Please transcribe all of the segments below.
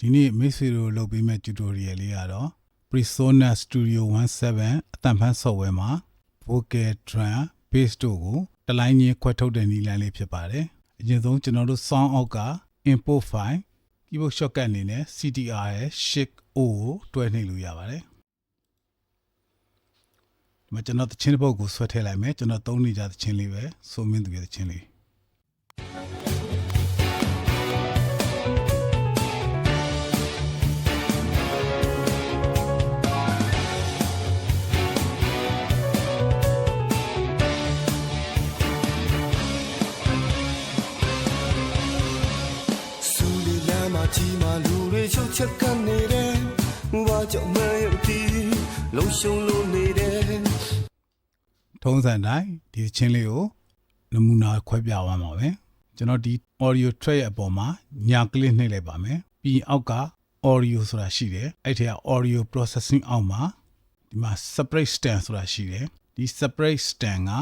ဒီနေ့မိတ်ဆွေတို့လုပ်ပေးမယ့် tutorial လေးကတော့ Presona Studio 17အတန်ဖန် software မှာ vocal drum bass တို့ကိုတလိုင်းချင်းခွဲထုတ်တဲ့နည်းလမ်းလေးဖြစ်ပါတယ်အရင်ဆုံးကျွန်တော်တို့ sound out က input file keyboard shortcut အနေနဲ့ CTR ရဲ့ shift O ကိုတွဲနှိပ်လို့ရပါတယ်ဒီမှာကျွန်တော်သချင်းတစ်ပုဒ်ကိုဆွဲထည့်လိုက်မယ်ကျွန်တော်သုံးနေကြသချင်းလေးပဲဆိုမင်းသူရဲ့သချင်းလေး ကြီးမာလူတွေချုပ်ချက်ကနေတယ်။ဘာကြောင့်မယုံကြည်လုံရှုံလို့နေတယ်ထုံးစံတိုင်းဒီချင်းလေးကိုနမူနာခွဲပြသွားမှာပဲကျွန်တော်ဒီ audio track ရဲ့အပေါ်မှာညာကလစ်နှိပ်လိုက်ပါမယ်ပြီးအောက်က audio ဆိုတာရှိတယ်အဲ့ထက်က audio processing အောက်မှာဒီမှာ separate stand ဆိုတာရှိတယ်ဒီ separate stand က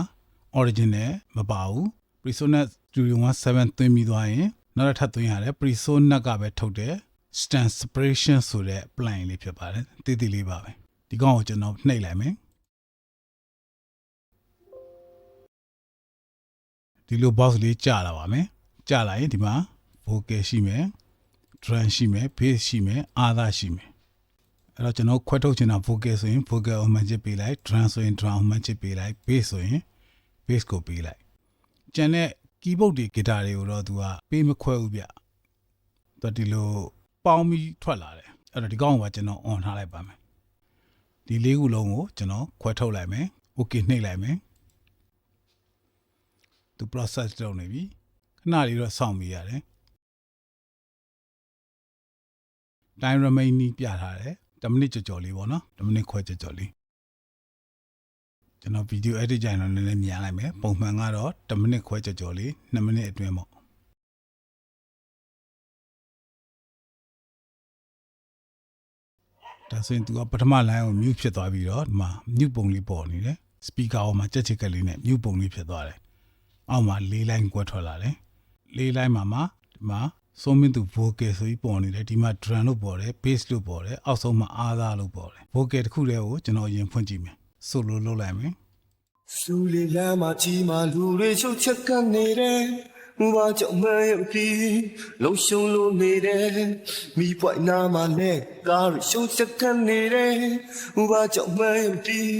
original မပါဘူး Presona Studio 17သွင်းပြီးသွားရင် နောက်တစ်ထပ်သွင်းရတယ် Presona ကပဲထုတ်တယ် stand separation ဆိုတဲ့ plan လေးဖြစ်ပါတယ်တည်တည်လေးပါပဲဒီကောင်ကိုကျွန်တော်နှိပ်လိုက်မယ်ဒီလို box လေးကြာလာပါမယ်ကြာလာရင်ဒီမှာ vocal ရှိမယ် drum ရှိမယ် bass ရှိမယ် other ရှိမယ်အဲ့တော့ကျွန်တော်ခွဲထုတ်ချင်တာ vocal ဆိုရင် vocal ကိုမှန်ချစ်ပေးလိုက် drum ဆိုရင် drum ကိုမှန်ချစ်ပေးလိုက် bass ဆိုရင် bass ကိုပေးလိုက်ကျန်တဲ့ keyboard တွေ guitar တွေကိုတော့သူကပေးမခွဲဘူးဗျသူကဒီလိုပေါင်းပြီးထွက်လာတယ်အဲ့တော့ဒီကောင်ကကျွန်တော် on ထားလိုက်ပါမယ်ဒီလေးခုလုံးကိုကျွန်တော်ခွဲထုတ်လိုက်မယ် okay နှိပ်လိုက်မယ်သူ process လုပ်နေပြီခဏလေးတော့စောင့်မိရတယ် time remaining ပြထားတယ်10မိနစ်ကြော်ကြော်လေးပေါ့နော်10မိနစ်ခွဲကြော်ကြော်လေး ကျွန်တော် video edit ကြရင်တော့နည်းနည်းမြန်လိုက်မယ်ပုံမှန်ကတော့10မိနစ်ခွဲကြော်ကြော်လေး2မိနစ်အတွင်းပေါ့ဒါဆိုရင် तू ကပထမ line ကို mute ဖြစ်သွားပြီးတော့ဒီမှာ mute ပုံလေးပေါ်နေတယ် speaker အောက်မှာကြက်ချက်ကလေးနဲ့ mute ပုံလေးဖြစ်သွားတယ်အောက်မှာ၄ line ကွက်ထွက်လာတယ်၄ line မှာမှာဒီမှာဆုံးမင်းသူ vocal ဆိုပြီးပေါ်နေတယ်ဒီမှာ drum လို့ပေါ်တယ် bass လို့ပေါ်တယ်အောက်ဆုံးမှာ other လို့ပေါ်တယ် vocal တစ်ခုတည်းကိုကျွန်တော်အရင်ဖွင့်ကြည့်မယ် solo လုပ်လိုက်မယ်။စူလီလမ်းမှာကြီးမာလူတွေချုပ်ချက်ကနေတယ်။ဘာကြောင့်မယုံကြည်လုံရှုံလို့နေတယ်။မိပွိုင်နာမှာနဲ့ကားရရှုံချက်ကနေတယ်။ဘာကြောင့်မယုံကြည်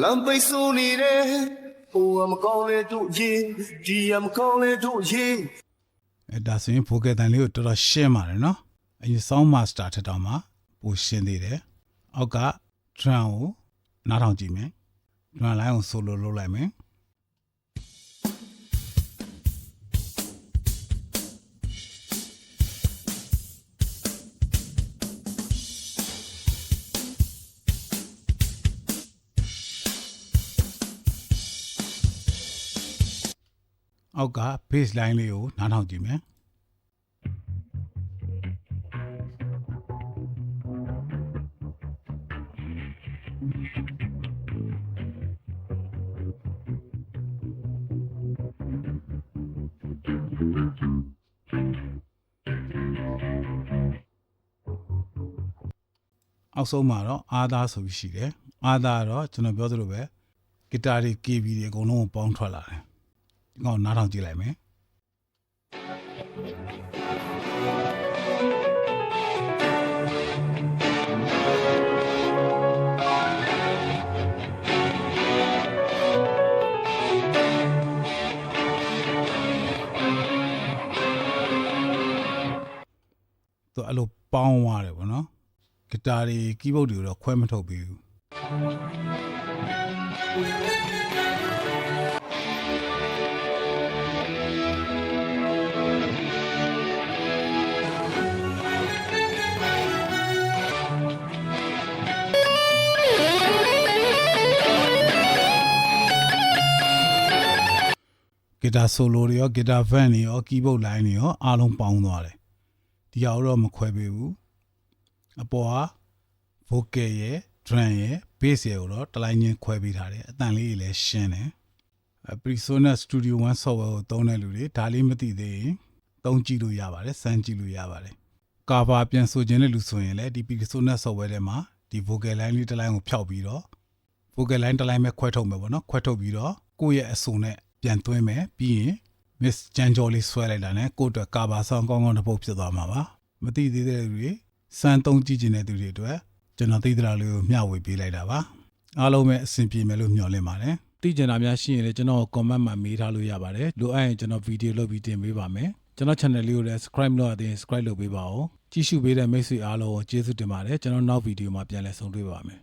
လမ်းပိတ်ဆိုးနေတယ်။ဟိုအမကောင်းလေတို့ရေးဒီအမကောင်းလေတို့ရေးအဲဒါဆိုရင် vocal တန်လေးကိုတော်တော်ရှင်းပါတယ်နော်အရင် sound master ထက်တောင်မှပိုရှင်းသေးတယ်အောက်က drum ကို နားထောင်ကြည့်မယ် drum line ကို solo လုပ်လိုက်မယ်အောက်က base line လေးကိုနားထောင်ကြည့်မယ် အောက်ဆုံးမှာတော့အာသာဆိုပြီးရှိတယ်အာသာကတော့ကျွန်တော်ပြောသလိုပဲဂီတာတွေ KB တွေအကုန်လုံးကိုပေါင်းထွက်လာတယ်ဒီကောင်နားထောင်ကြည့်လိုက်မယ်သူအဲ့လိုပေါင်းသွားတယ်ဗောနော် ဂီတာတွေကီးဘုတ်တွေတော့ခွဲမထုတ်ဘူးဂီတာဆိုလိုတွေရောဂီတာဗန်တွေရောကီးဘုတ်လိုင်းတွေရောအားလုံးပေါင်းသွားတယ်ဒီဟာတော့မခွဲပေးဘူး အပေါ်က vocal ရယ် drum ရယ် bass ရယ်ကိုတော့တစ်လိုင်းချင်းခွဲပေးထားတယ်အတန်လေးတွေလည်းရှင်းတယ်အဲ Presona Studio One software ကိုသုံးတဲ့လူတွေဒါလေးမသိသေးရင်သုံးကြည့်လို့ရပါတယ်စမ်းကြည့်လို့ရပါတယ် cover ပြန်ဆိုခြင်းတဲ့လူဆိုရင်လည်းဒီ Persona software ထဲမှာဒီ vocal line လေးတစ်လိုင်းကိုဖျောက်ပြီးတော့ vocal line တစ်လိုင်းပဲခွဲထုတ်မယ်ပေါ့နော်ခွဲထုတ်ပြီးတော့ကိုယ့်ရဲ့အဆိုနဲ့ပြန်သွင်းမယ်ပြီးရင် Miss ဂျန်ဂျော်လေးဆွဲလိုက်တာနဲ့ကိုယ့်အတွက် cover song ကောင်းကောင်းတစ်ပုတ်ဖြစ်သွားမှာပါမသိသေးတဲ့လူတွေ စမ်းသုံးကြည့်ခြင်းတဲ့သူတွေအတွက်ကျွန်တော်သိသလားလေးကိုမျှဝေပေးလိုက်တာပါအားလုံးပဲအဆင်ပြေမယ်လို့မျှော်လင့်ပါတယ်သိကြတာများရှိရင်လည်းကျွန်တော် comment မှာမေးထားလို့ရပါတယ်လိုအပ်ရင်ကျွန်တော်ဗီဒီယိုလုပ်ပြီးတင်ပေးပါမယ်ကျွန်တော် channel လေးကိုလည်း subscribe လုပ်ရသေးရင် subscribe လုပ်ပေးပါဦးကြည့်ရှုပေးတဲ့မိတ်ဆွေအားလုံးကိုကျေးဇူးတင်ပါတယ်ကျွန်တော်နောက်ဗီဒီယိုမှာပြန်လည်ဆုံတွေ့ပါမယ်